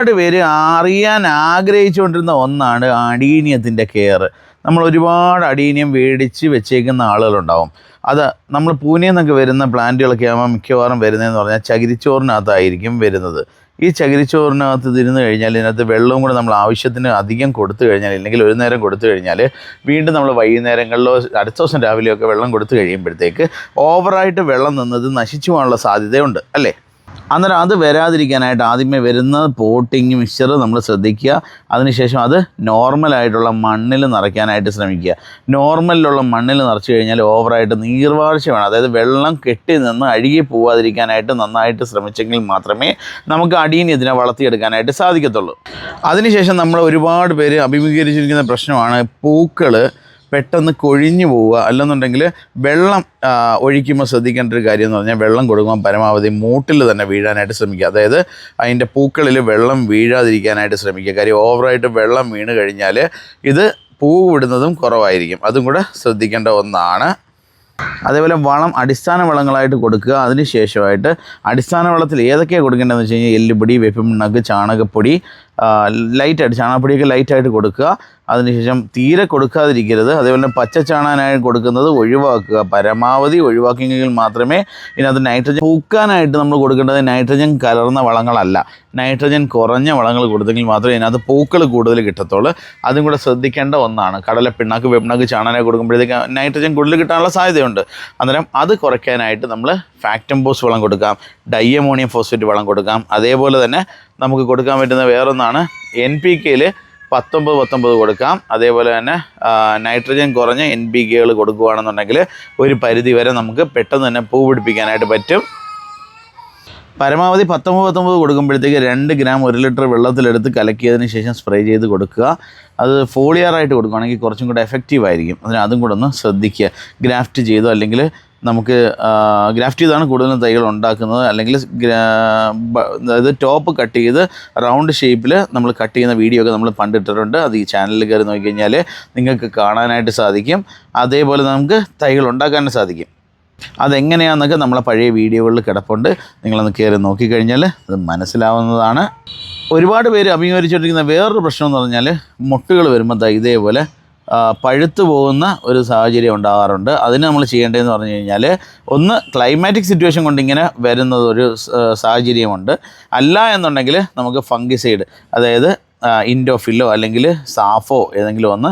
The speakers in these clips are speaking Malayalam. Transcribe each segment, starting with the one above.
ഒരുപാട് പേര് അറിയാൻ ആഗ്രഹിച്ചുകൊണ്ടിരുന്ന ഒന്നാണ് അടീനിയത്തിന്റെ കെയർ നമ്മൾ ഒരുപാട് അടീനിയം മേടിച്ച് വെച്ചേക്കുന്ന ആളുകളുണ്ടാവും. അത് നമ്മൾ പൂനെയിൽ നിന്നൊക്കെ വരുന്ന പ്ലാന്റുകളൊക്കെ ആകുമ്പോൾ മിക്കവാറും വരുന്നതെന്ന് പറഞ്ഞാൽ ചകിരിച്ചോറിനകത്തായിരിക്കും വരുന്നത്. ഈ ചകിരിച്ചോറിനകത്ത് തിരുന്ന് കഴിഞ്ഞാൽ ഇതിനകത്ത് വെള്ളവും കൂടെ നമ്മൾ ആവശ്യത്തിന് അധികം കൊടുത്തു കഴിഞ്ഞാൽ ഇല്ലെങ്കിൽ ഒരു നേരം കൊടുത്തു കഴിഞ്ഞാൽ വീണ്ടും നമ്മൾ വൈകുന്നേരങ്ങളിലോ അടുത്ത ദിവസം രാവിലെയോ ഒക്കെ വെള്ളം കൊടുത്തു കഴിയുമ്പോഴത്തേക്ക് ഓവറായിട്ട് വെള്ളം നിന്നത് നശിച്ചു പോകാനുള്ള സാധ്യതയുണ്ട് അല്ലേ? അന്നേരം അത് വരാതിരിക്കാനായിട്ട് ആദ്യമേ വരുന്ന പോട്ടിങ് മിക്സ്ചർ നമ്മൾ ശ്രദ്ധിക്കുക. അതിനുശേഷം അത് നോർമലായിട്ടുള്ള മണ്ണിൽ നിറയ്ക്കാനായിട്ട് ശ്രമിക്കുക. നോർമലിലുള്ള മണ്ണിൽ നിറച്ച് കഴിഞ്ഞാൽ ഓവറായിട്ട് നീർവാഴ്ച വേണം. അതായത് വെള്ളം കെട്ടി നിന്ന് അഴുകി പോവാതിരിക്കാനായിട്ട് നന്നായിട്ട് ശ്രമിച്ചെങ്കിൽ മാത്രമേ നമുക്ക് അടിയിൽ ഇതിനെ വളർത്തിയെടുക്കാനായിട്ട് സാധിക്കത്തുള്ളൂ. അതിനുശേഷം നമ്മൾ ഒരുപാട് പേര് അഭിമുഖീകരിച്ചിരിക്കുന്ന പ്രശ്നമാണ് പൂക്കൾ പെട്ടെന്ന് കൊഴിഞ്ഞു പോവുക. അല്ലെന്നുണ്ടെങ്കിൽ വെള്ളം ഒഴിക്കുമ്പോൾ ശ്രദ്ധിക്കേണ്ട ഒരു കാര്യം എന്ന് പറഞ്ഞാൽ വെള്ളം കൊടുക്കുമ്പോൾ പരമാവധി മൂട്ടിൽ തന്നെ വീഴാനായിട്ട് ശ്രമിക്കുക. അതായത് അതിന്റെ പൂക്കളിൽ വെള്ളം വീഴാതിരിക്കാനായിട്ട് ശ്രമിക്കുക. കാര്യം ഓവറായിട്ട് വെള്ളം വീണ് കഴിഞ്ഞാൽ ഇത് പൂ വിടുന്നതും കുറവായിരിക്കും. അതും കൂടെ ശ്രദ്ധിക്കേണ്ട ഒന്നാണ്. അതേപോലെ വളം അടിസ്ഥാന വളങ്ങളായിട്ട് കൊടുക്കുക. അതിന് ശേഷമായിട്ട് അടിസ്ഥാന വളത്തിൽ ഏതൊക്കെയാണ് കൊടുക്കേണ്ടതെന്ന് വെച്ച് കഴിഞ്ഞാൽ എല്ലുപൊടി വേപ്പിണ്ണക്ക് ചാണകപ്പൊടി ലൈറ്റായിട്ട് ചാണകപ്പൊടിയൊക്കെ ലൈറ്റായിട്ട് കൊടുക്കുക. അതിനുശേഷം തീരെ കൊടുക്കാതിരിക്കരുത്. അതേപോലെ തന്നെ പച്ച ചാണാനായി കൊടുക്കുന്നത് ഒഴിവാക്കുക. പരമാവധി ഒഴിവാക്കിയെങ്കിൽ മാത്രമേ ഇതിനകത്ത് നൈട്രജൻ പൂക്കാനായിട്ട് നമ്മൾ കൊടുക്കേണ്ടത് നൈട്രജൻ കലർന്ന വളങ്ങളല്ല. നൈട്രജൻ കുറഞ്ഞ വളങ്ങൾ കൊടുത്തെങ്കിൽ മാത്രമേ ഇതിനകത്ത് പൂക്കൾ കൂടുതൽ കിട്ടത്തുള്ളൂ. അതും കൂടെ ശ്രദ്ധിക്കേണ്ട ഒന്നാണ്. കടല പിണ്ണാക്ക് വെപ്പിണ്ണാക്ക് ചാണാനായി കൊടുക്കുമ്പോഴത്തേക്ക് നൈട്രജൻ കൂടുതൽ കിട്ടാനുള്ള സാധ്യതയുണ്ട്. അന്നേരം അത് കുറയ്ക്കാനായിട്ട് നമ്മൾ ഫാക്ടംബോസ് വളം കൊടുക്കാം. ഡയമോണിയം ഫോസ്ഫേറ്റ് വളം കൊടുക്കാം. അതേപോലെ തന്നെ നമുക്ക് കൊടുക്കാൻ പറ്റുന്ന വേറൊന്നാണ് എൻ പി കെയിൽ പത്തൊമ്പത് പത്തൊമ്പത് കൊടുക്കാം. അതേപോലെ തന്നെ നൈട്രജൻ കുറഞ്ഞ എൻ പി കെകൾ കൊടുക്കുകയാണെന്നുണ്ടെങ്കിൽ ഒരു പരിധി വരെ നമുക്ക് പെട്ടെന്ന് തന്നെ പൂ പിടിപ്പിക്കാനായിട്ട് പറ്റും. പരമാവധി പത്തൊമ്പത് പത്തൊമ്പത് കൊടുക്കുമ്പോഴത്തേക്ക് രണ്ട് ഗ്രാം ഒരു ലിറ്റർ വെള്ളത്തിലെടുത്ത് കലക്കിയതിന് ശേഷം സ്പ്രേ ചെയ്ത് കൊടുക്കുക. അത് ഫോളിയറായിട്ട് കൊടുക്കുകയാണെങ്കിൽ കുറച്ചും കൂടെ എഫക്റ്റീവ് ആയിരിക്കും. അതിന് അതും കൂടെ ഒന്ന് ശ്രദ്ധിക്കുക. ഗ്രാഫ്റ്റ് ചെയ്തോ അല്ലെങ്കിൽ നമുക്ക് ഗ്രാഫ്റ്റ് ചെയ്താണ് കൂടുതലും തൈകൾ ഉണ്ടാക്കുന്നത്. അല്ലെങ്കിൽ അതായത് ടോപ്പ് കട്ട് ചെയ്ത് റൗണ്ട് ഷേപ്പിൽ നമ്മൾ കട്ട് ചെയ്യുന്ന വീഡിയോ ഒക്കെ നമ്മൾ പണ്ടിട്ടിട്ടുണ്ട്. അത് ഈ ചാനലിൽ കയറി നോക്കിക്കഴിഞ്ഞാൽ നിങ്ങൾക്ക് കാണാനായിട്ട് സാധിക്കും. അതേപോലെ നമുക്ക് തൈകൾ ഉണ്ടാക്കാനും സാധിക്കും. അതെങ്ങനെയാണെന്നൊക്കെ നമ്മളെ പഴയ വീഡിയോകളിൽ കിടപ്പുണ്ട്. നിങ്ങളൊന്ന് കയറി നോക്കിക്കഴിഞ്ഞാൽ അത് മനസ്സിലാവുന്നതാണ്. ഒരുപാട് പേര് അഭിമുഖീകരിച്ചുകൊണ്ടിരിക്കുന്ന വേറൊരു പ്രശ്നം എന്ന് പറഞ്ഞാൽ മുട്ടുകൾ വരുമ്പോൾ ഇതേപോലെ പഴുത്തു പോകുന്ന ഒരു സാഹചര്യം ഉണ്ടാകാറുണ്ട്. അതിന് നമ്മൾ ചെയ്യേണ്ടതെന്ന് പറഞ്ഞു കഴിഞ്ഞാൽ ഒന്ന് ക്ലൈമാറ്റിക് സിറ്റുവേഷൻ കൊണ്ട് ഇങ്ങനെ വരുന്നത് ഒരു സാഹചര്യമുണ്ട്. അല്ല എന്നുണ്ടെങ്കിൽ നമുക്ക് ഫംഗിസൈഡ് അതായത് ഇൻഡോഫില്ലോ അല്ലെങ്കിൽ സാഫോ ഏതെങ്കിലും ഒന്ന്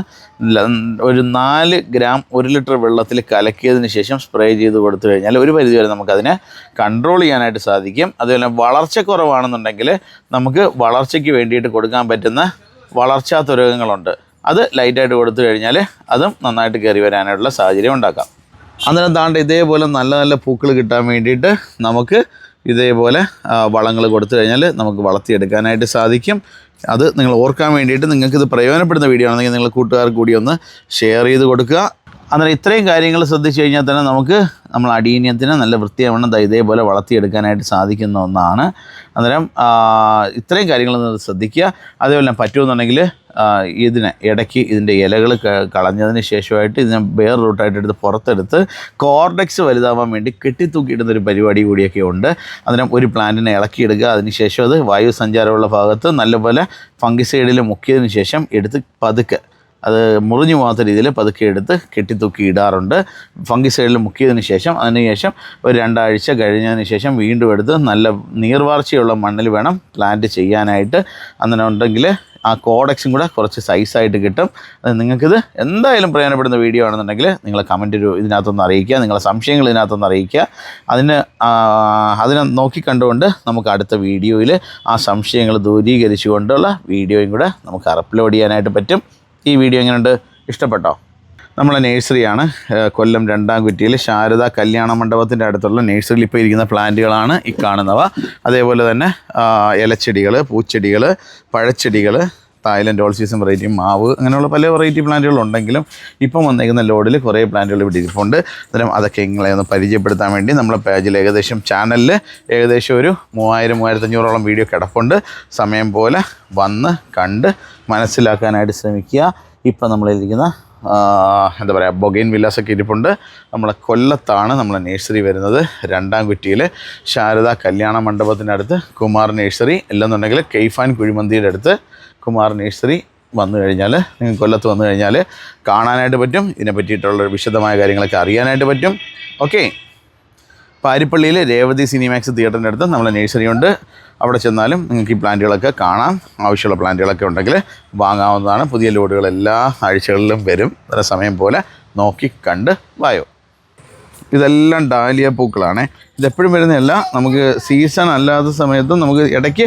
ഒരു നാല് ഗ്രാം ഒരു ലിറ്റർ വെള്ളത്തിൽ കലക്കിയതിന് ശേഷം സ്പ്രേ ചെയ്ത് കൊടുത്തു കഴിഞ്ഞാൽ ഒരു പരിധിവരെ നമുക്കതിനെ കൺട്രോൾ ചെയ്യാനായിട്ട് സാധിക്കും. അതുപോലെ വളർച്ച കുറവാണെന്നുണ്ടെങ്കിൽ നമുക്ക് വളർച്ചയ്ക്ക് വേണ്ടിയിട്ട് കൊടുക്കാൻ പറ്റുന്ന വളർച്ചാ തുരകങ്ങളുണ്ട് അത് ലൈറ്റായിട്ട് കൊടുത്തു കഴിഞ്ഞാൽ അതും നന്നായിട്ട് കയറി വരാനായിട്ടുള്ള സാഹചര്യം ഉണ്ടാക്കാം. അന്നേരം താണ്ട് ഇതേപോലെ നല്ല നല്ല പൂക്കൾ കിട്ടാൻ വേണ്ടിയിട്ട് നമുക്ക് ഇതേപോലെ വളങ്ങൾ കൊടുത്തു കഴിഞ്ഞാൽ നമുക്ക് വളർത്തിയെടുക്കാനായിട്ട് സാധിക്കും. അത് നിങ്ങൾ ഓർക്കാൻ വേണ്ടിയിട്ട് നിങ്ങൾക്കിത് പ്രയോജനപ്പെടുന്ന വീഡിയോ ആണെങ്കിൽ നിങ്ങൾ കൂട്ടുകാർക്ക് കൂടി ഒന്ന് ഷെയർ ചെയ്ത് കൊടുക്കുക. അന്നേരം ഇത്രയും കാര്യങ്ങൾ ശ്രദ്ധിച്ചു കഴിഞ്ഞാൽ തന്നെ നമുക്ക് നമ്മൾ അടീനിയത്തിന് നല്ല വൃത്തിയാവണം ഇതേപോലെ വളർത്തിയെടുക്കാനായിട്ട് സാധിക്കുന്ന ഒന്നാണ്. അന്നേരം ഇത്രയും കാര്യങ്ങൾ ശ്രദ്ധിക്കുക. അതേപോലെ പറ്റുമെന്നുണ്ടെങ്കിൽ ഇതിനെ ഇടയ്ക്ക് ഇതിന്റെ ഇലകൾ കളഞ്ഞതിന് ശേഷമായിട്ട് ഇതിനെ ബെയർ റൂട്ടായിട്ട് എടുത്ത് പുറത്തെടുത്ത് കോർഡെക്സ് വലുതാവാൻ വേണ്ടി കെട്ടിത്തൂക്കിയിടുന്ന ഒരു പരിപാടി കൂടിയൊക്കെ ഉണ്ട്. അതിനെ ഒരു പ്ലാന്റിനെ ഇളക്കിയെടുക്കുക അതിനുശേഷം അത് വായു സഞ്ചാരമുള്ള ഭാഗത്ത് നല്ലപോലെ ഫംഗിസൈഡിൽ മുക്കിയതിന് ശേഷം എടുത്ത് പതുക്കെ അത് മുറിഞ്ഞു പോകാത്ത രീതിയിൽ പതുക്കെ എടുത്ത് കെട്ടിത്തൂക്കി ഇടാറുണ്ട്. ഫംഗിസൈഡിൽ മുക്കിയതിന് ശേഷം അതിനുശേഷം ഒരു രണ്ടാഴ്ച കഴിഞ്ഞതിന് ശേഷം വീണ്ടും എടുത്ത് നല്ല നീർവാർച്ചയുള്ള മണ്ണിൽ വേണം പ്ലാന്റ് ചെയ്യാനായിട്ട്. അങ്ങനെ ഉണ്ടെങ്കിൽ ആ കോഡക്സും കൂടെ കുറച്ച് സൈസായിട്ട് കിട്ടും. അത് നിങ്ങൾക്കിത് എന്തായാലും പ്രയോജനപ്പെടുന്ന വീഡിയോ ആണെന്നുണ്ടെങ്കിൽ നിങ്ങൾ കമന്റ് ഒരു ഇതിനകത്തൊന്ന് അറിയിക്കുക നിങ്ങളെ സംശയങ്ങൾ ഇതിനകത്തൊന്ന് അറിയിക്കുക. അതിന് അതിനെ നോക്കി കണ്ടുകൊണ്ട് നമുക്ക് അടുത്ത വീഡിയോയിൽ ആ സംശയങ്ങൾ ദൂരീകരിച്ചുകൊണ്ടുള്ള വീഡിയോയും കൂടെ നമുക്ക് അപ്ലോഡ് ചെയ്യാനായിട്ട് പറ്റും. ഈ വീഡിയോ എങ്ങനെയുണ്ട്? ഇഷ്ടപ്പെട്ടോ? നമ്മളെ നേഴ്സറിയാണ്. കൊല്ലം രണ്ടാം കുറ്റിയിൽ ശാരദ കല്യാണ മണ്ഡപത്തിന്റെ അടുത്തുള്ള നേഴ്സറിയിൽ ഇപ്പോൾ ഇരിക്കുന്ന പ്ലാന്റുകളാണ് ഈ കാണുന്നവ. അതേപോലെ തന്നെ ഇലച്ചെടികൾ പൂച്ചെടികൾ പഴച്ചെടികൾ തായ്ലൻഡ് ഓൾ സീസൺ വെറൈറ്റി മാവ് അങ്ങനെയുള്ള പല വെറൈറ്റി പ്ലാന്റുകളുണ്ടെങ്കിലും ഇപ്പം വന്നേക്കുന്ന ലോഡിൽ കുറേ പ്ലാന്റുകൾ ഇവിടെ ഇരിപ്പുണ്ട്. അന്നേരം അതൊക്കെ നിങ്ങളെ ഒന്ന് പരിചയപ്പെടുത്താൻ വേണ്ടി നമ്മളെ പേജിൽ ഏകദേശം ചാനലിൽ ഏകദേശം ഒരു മൂവായിരം മൂവായിരത്തഞ്ഞൂറോളം വീഡിയോ കിടപ്പുണ്ട്. സമയം പോലെ വന്ന് കണ്ട് മനസ്സിലാക്കാനായിട്ട് ശ്രമിക്കുക. ഇപ്പം നമ്മളിരിക്കുന്ന എന്താ പറയുക ബൊഗൈൻ വില്ലാസൊക്കെ ഇരിപ്പുണ്ട്. നമ്മളെ കൊല്ലത്താണ് നമ്മളെ നേഴ്സറി വരുന്നത്. രണ്ടാം കുറ്റിയിൽ ശാരദ കല്യാണ മണ്ഡപത്തിനടുത്ത് കുമാർ നേഴ്സറി അല്ലെന്നുണ്ടെങ്കിൽ കെയ്ഫാൻ കുഴിമന്തിയുടെ അടുത്ത് കുമാർ നേഴ്സറി വന്നു കഴിഞ്ഞാൽ നിങ്ങൾ കൊല്ലത്ത് വന്നു കഴിഞ്ഞാൽ കാണാനായിട്ട് പറ്റും. ഇതിനെ പറ്റിയിട്ടുള്ള വിശദമായ കാര്യങ്ങളൊക്കെ അറിയാനായിട്ട് പറ്റും. ഓക്കെ പാരിപ്പള്ളിയിലെ രേവതി സിനിമാക്സ് തിയേറ്ററിന്റെ അടുത്ത് നമ്മളെ നേഴ്സറി ഉണ്ട്. അവിടെ ചെന്നാലും നിങ്ങൾക്ക് ഈ പ്ലാന്റുകളൊക്കെ കാണാം. ആവശ്യമുള്ള പ്ലാന്റുകളൊക്കെ ഉണ്ടെങ്കിൽ വാങ്ങാവുന്നതാണ്. പുതിയ ലോഡുകൾ എല്ലാ ആഴ്ചകളിലും വരും. നല്ല സമയം പോലെ നോക്കി കണ്ട് വായോ. ഇതെല്ലാം ഡാലിയ പൂക്കളാണ്. ഇതെപ്പോഴും വരുന്നതല്ല. നമുക്ക് സീസൺ അല്ലാത്ത സമയത്തും നമുക്ക് ഇടയ്ക്ക്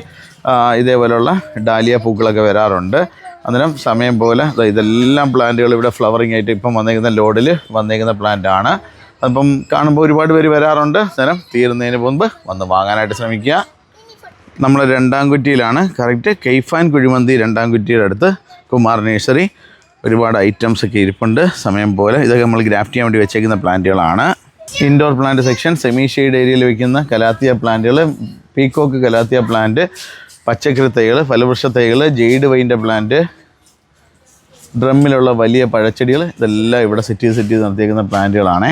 ഇതേപോലെയുള്ള ഡാലിയ പൂക്കളൊക്കെ വരാറുണ്ട്. അന്നേരം സമയം പോലെ ഇതെല്ലാം പ്ലാന്റുകൾ ഇവിടെ ഫ്ലവറിങ് ആയിട്ട് ഇപ്പം വന്നേക്കുന്ന ലോഡിൽ വന്നേക്കുന്ന പ്ലാന്റ് ആണ്. അപ്പം കാണുമ്പോൾ ഒരുപാട് പേര് വരാറുണ്ട്. അന്നേരം തീരുന്നതിന് മുൻപ് വന്ന് വാങ്ങാനായിട്ട് ശ്രമിക്കുക. നമ്മൾ രണ്ടാം കുറ്റിയിലാണ്. കറക്റ്റ് കെയ്ഫാൻ കുഴിമന്തി രണ്ടാം കുറ്റിയുടെ അടുത്ത് കുമാർ നേഴ്സറി. ഒരുപാട് ഐറ്റംസ് ഒക്കെ ഇരിപ്പുണ്ട്. സമയം പോലെ ഇതൊക്കെ നമ്മൾ ഗ്രാഫ്റ്റ് ചെയ്യാൻ വേണ്ടി വെച്ചേക്കുന്ന പ്ലാന്റുകളാണ്. Indoor plant section semi shade ഏരിയയിൽ വയ്ക്കുന്ന കലാത്തിയ പ്ലാന്റുകൾ പീക്കോക്ക് കലാത്തിയ പ്ലാന്റ് പച്ചക്കറി തൈകൾ ഫലവൃക്ഷ തൈകൾ ജെയ്ഡ് വൈന്റെ പ്ലാന്റ് ഡ്രമ്മിലുള്ള വലിയ പഴച്ചെടികൾ ഇതെല്ലാം ഇവിടെ സെറ്റ് ചെയ്ത് സെറ്റ് ചെയ്ത് നടത്തിയേക്കുന്ന പ്ലാന്റുകളാണ്